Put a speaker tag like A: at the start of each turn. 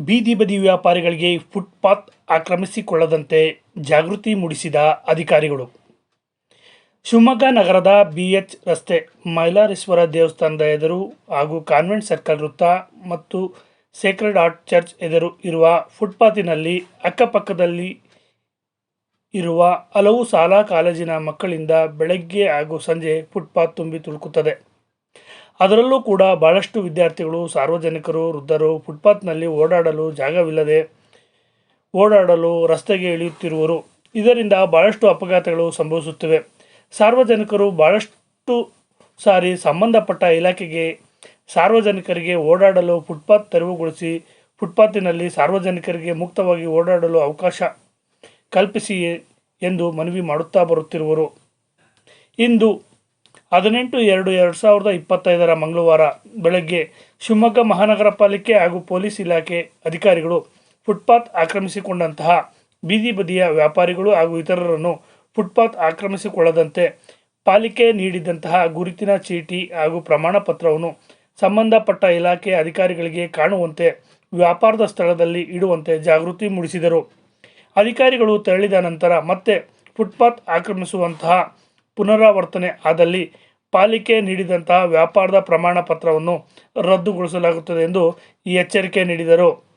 A: ಬೀದಿ ಬದಿ ವ್ಯಾಪಾರಿಗಳಿಗೆ ಫುಟ್ಪಾತ್ ಆಕ್ರಮಿಸಿಕೊಳ್ಳದಂತೆ ಜಾಗೃತಿ ಮೂಡಿಸಿದ ಅಧಿಕಾರಿಗಳು. ಶಿವಮೊಗ್ಗ ನಗರದ ಬಿಎಚ್ ರಸ್ತೆ ಮೈಲಾರೇಶ್ವರ ದೇವಸ್ಥಾನದ ಎದುರು ಹಾಗೂ ಕಾನ್ವೆಂಟ್ ಸರ್ಕಲ್ ವೃತ್ತ ಮತ್ತು ಸೇಕ್ರೆಡ್ ಆರ್ಟ್ ಚರ್ಚ್ ಎದುರು ಇರುವ ಫುಟ್ಪಾತಿನಲ್ಲಿ ಅಕ್ಕಪಕ್ಕದಲ್ಲಿ ಇರುವ ಹಲವು ಶಾಲಾ ಕಾಲೇಜಿನ ಮಕ್ಕಳಿಂದ ಬೆಳಗ್ಗೆ ಹಾಗೂ ಸಂಜೆ ಫುಟ್ಪಾತ್ ತುಂಬಿ ತುಳುಕುತ್ತದೆ. ಅದರಲ್ಲೂ ಕೂಡ ಭಾಳಷ್ಟು ವಿದ್ಯಾರ್ಥಿಗಳು, ಸಾರ್ವಜನಿಕರು, ವೃದ್ಧರು ಫುಟ್ಪಾತ್ನಲ್ಲಿ ಓಡಾಡಲು ಜಾಗವಿಲ್ಲದೆ ಓಡಾಡಲು ರಸ್ತೆಗೆ ಇಳಿಯುತ್ತಿರುವರು. ಇದರಿಂದ ಭಾಳಷ್ಟು ಅಪಘಾತಗಳು ಸಂಭವಿಸುತ್ತಿವೆ. ಸಾರ್ವಜನಿಕರು ಭಾಳಷ್ಟು ಸಾರಿ ಸಂಬಂಧಪಟ್ಟ ಇಲಾಖೆಗೆ, ಸಾರ್ವಜನಿಕರಿಗೆ ಓಡಾಡಲು ಫುಟ್ಪಾತ್ ತೆರವುಗೊಳಿಸಿ, ಫುಟ್ಪಾತಿನಲ್ಲಿ ಸಾರ್ವಜನಿಕರಿಗೆ ಮುಕ್ತವಾಗಿ ಓಡಾಡಲು ಅವಕಾಶ ಕಲ್ಪಿಸಿ ಎಂದು ಮನವಿ ಮಾಡುತ್ತಾ ಬರುತ್ತಿರುವರು. ಇಂದು ಹದಿನೆಂಟು ಎರಡು ಎರಡು ಸಾವಿರದ ಇಪ್ಪತ್ತೈದರ ಮಂಗಳವಾರ ಬೆಳಗ್ಗೆ ಶಿವಮೊಗ್ಗ ಮಹಾನಗರ ಪಾಲಿಕೆ ಹಾಗೂ ಪೊಲೀಸ್ ಇಲಾಖೆ ಅಧಿಕಾರಿಗಳು ಫುಟ್ಪಾತ್ ಆಕ್ರಮಿಸಿಕೊಂಡಂತಹ ಬೀದಿ ಬದಿಯ ವ್ಯಾಪಾರಿಗಳು ಹಾಗೂ ಇತರರನ್ನು ಫುಟ್ಪಾತ್ ಆಕ್ರಮಿಸಿಕೊಳ್ಳದಂತೆ ಪಾಲಿಕೆ ನೀಡಿದಂತಹ ಗುರುತಿನ ಚೀಟಿ ಹಾಗೂ ಪ್ರಮಾಣ ಪತ್ರವನ್ನು ಸಂಬಂಧಪಟ್ಟ ಇಲಾಖೆ ಅಧಿಕಾರಿಗಳಿಗೆ ಕಾಣುವಂತೆ ವ್ಯಾಪಾರದ ಸ್ಥಳದಲ್ಲಿ ಇಡುವಂತೆ ಜಾಗೃತಿ ಮೂಡಿಸಿದರು. ಅಧಿಕಾರಿಗಳು ತೆರಳಿದ ನಂತರ ಮತ್ತೆ ಫುಟ್ಪಾತ್ ಆಕ್ರಮಿಸುವಂತಹ ಪುನರಾವರ್ತನೆ ಆದಲ್ಲಿ ಪಾಲಿಕೆ ನೀಡಿದಂತಹ ವ್ಯಾಪಾರದ ಪ್ರಮಾಣ ಪತ್ರವನ್ನು ರದ್ದುಗೊಳಿಸಲಾಗುತ್ತದೆ ಎಂದು ಎಚ್ಚರಿಕೆ ನೀಡಿದರು.